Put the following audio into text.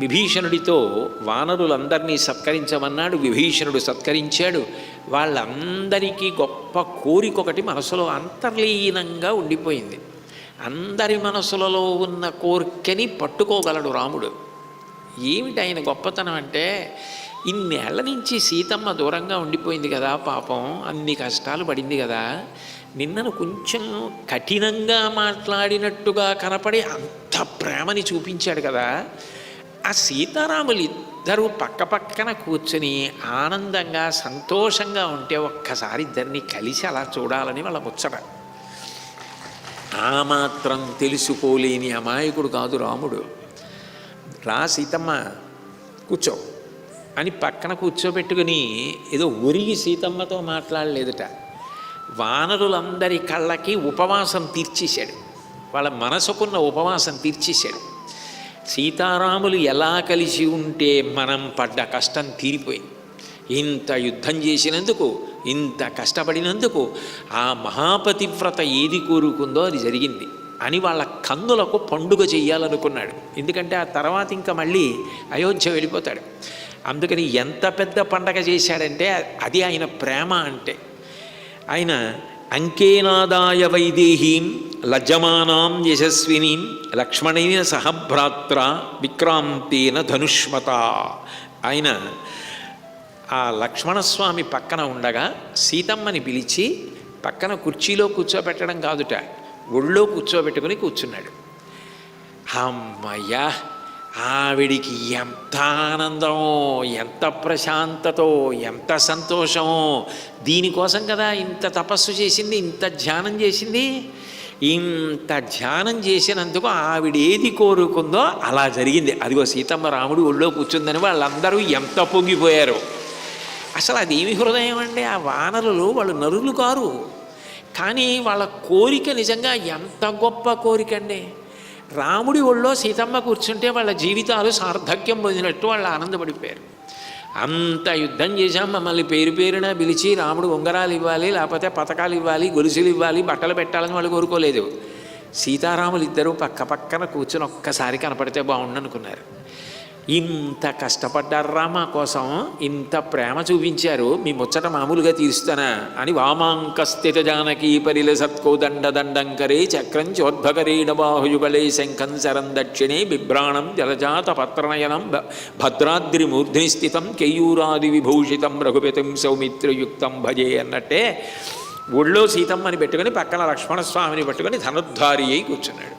విభీషణుడితో వానరులందరినీ సత్కరించమన్నాడు విభీషణుడు సత్కరించాడు. వాళ్ళందరికీ గొప్ప కోరికొకటి మనసులో అంతర్లీనంగా ఉండిపోయింది. అందరి మనసులలో ఉన్న కోరికని పట్టుకోగలడు రాముడు. ఏమిటి ఆయన గొప్పతనం అంటే ఇన్నేళ్ళ నుంచి సీతమ్మ దూరంగా ఉండిపోయింది కదా పాపం అన్ని కష్టాలు పడింది కదా. నిన్నను కొంచెం కఠినంగా మాట్లాడినట్టుగా కనపడి అంత ప్రేమని చూపించాడు కదా. ఆ సీతారాములు ఇద్దరు పక్క పక్కన కూర్చుని ఆనందంగా సంతోషంగా ఉంటే ఒక్కసారి ఇద్దరిని కలిసి అలా చూడాలని వాళ్ళ ముచ్చట. ఆ మాత్రం తెలుసుకోలేని అమాయకుడు కాదు రాముడు. రా సీతమ్మ కూర్చో అని పక్కన కూర్చోబెట్టుకుని ఏదో ఒరిగి సీతమ్మతో మాట్లాడలేదుట. వానరులందరి కళ్ళకి ఉపవాసం తీర్చేశాడు. వాళ్ళ మనసుకున్న ఉపవాసం తీర్చేశాడు. సీతారాములు ఎలా కలిసి ఉంటే మనం పడ్డ కష్టం తీరిపోయింది. ఇంత యుద్ధం చేసినందుకు ఇంత కష్టపడినందుకు ఆ మహాపతివ్రత ఏది కోరుకుందో అది జరిగింది. అని వాళ్ళ కన్నులకు పండుగ చెయ్యాలనుకున్నాడు. ఎందుకంటే ఆ తర్వాత ఇంకా మళ్ళీ అయోధ్య వెళ్ళిపోతాడు. అందుకని ఎంత పెద్ద పండగ చేశాడంటే అది ఆయన ప్రేమ అంటే. ఆయన అంకేనాదాయ వైదేహీం లజ్జమానాం యశస్వినీం లక్ష్మణైన సహభ్రాత్ర విక్రాంతేన ధనుష్మత. ఆయన ఆ లక్ష్మణస్వామి పక్కన ఉండగా సీతమ్మని పిలిచి పక్కన కుర్చీలో కూర్చోబెట్టడం కాదుట ఒళ్ళో కూర్చోబెట్టుకుని కూర్చున్నాడు. అమ్మయ్యా ఆవిడికి ఎంత ఆనందమో ఎంత ప్రశాంతతో ఎంత సంతోషమో. దీనికోసం కదా ఇంత తపస్సు చేసింది ఇంత ధ్యానం చేసింది? ఇంత ధ్యానం చేసినందుకు ఆవిడ ఏది కోరుకుందో అలా జరిగింది. అదిగో సీతమ్మ రాముడు ఒళ్ళో కూర్చుందని వాళ్ళందరూ ఎంత పొంగిపోయారు. అసలు అదేమి హృదయం అండి? ఆ వానరులు వాళ్ళు నరులు కారు. కానీ వాళ్ళ కోరిక నిజంగా ఎంత గొప్ప కోరిక అండి? రాముడి ఒళ్ళో సీతమ్మ కూర్చుంటే వాళ్ళ జీవితాలు సార్థక్యం పొందినట్టు వాళ్ళు ఆనందపడిపోయారు. అంత యుద్ధం చేశాం. మమ్మల్ని పేరు పేరున పిలిచి రాముడు ఉంగరాలు ఇవ్వాలి లేకపోతే పథకాలు ఇవ్వాలి గొలుసులు ఇవ్వాలి బట్టలు పెట్టాలని వాళ్ళు కోరుకోలేదు. సీతారాములు ఇద్దరూ పక్క పక్కన కూర్చుని ఒక్కసారి కనపడితే బాగుండనుకున్నారు ఇంత కష్టపడ్డారా మా కోసం ఇంత ప్రేమ చూపించారు మీ ముచ్చట మామూలుగా తీరుస్తానా అని వామాంకస్థిత జానకీ పరిల సత్కోదండ దండంకరే చక్రం చోద్భకరేణ బాహుయుగళే శంఖం శరం దక్షిణే బిభ్రాణం జలజాత పత్రనయనం భ- భద్రాద్రి మూర్ధ్ని స్థితం కేయూరాది విభూషితం రఘుపతిం సౌమిత్రయుక్తం భజే అన్నట్టే ఒళ్ళో సీతమ్మని పెట్టుకుని పక్కన లక్ష్మణస్వామిని పెట్టుకుని ధనుద్ధారి అయి కూర్చున్నాడు.